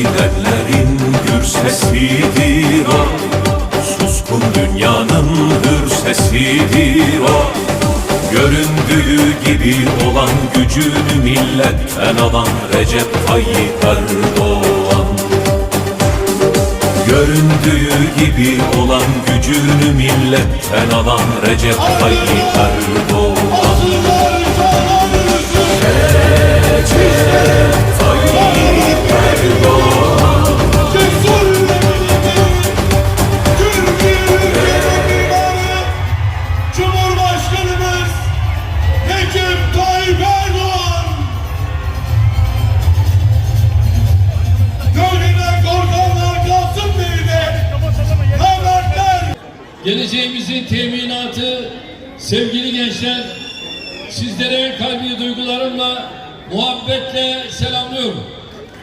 gidenlerin gür sesidir o. Suskun dünyanın hür sesidir o. Göründüğü gibi olan gücünü milletten alan Recep Tayyip Erdoğan. Göründüğü gibi olan gücünü milletten alan Recep Tayyip Erdoğan. Geleceğimizin teminatı sevgili gençler sizlere kalbi duygularımla muhabbetle selamlıyorum.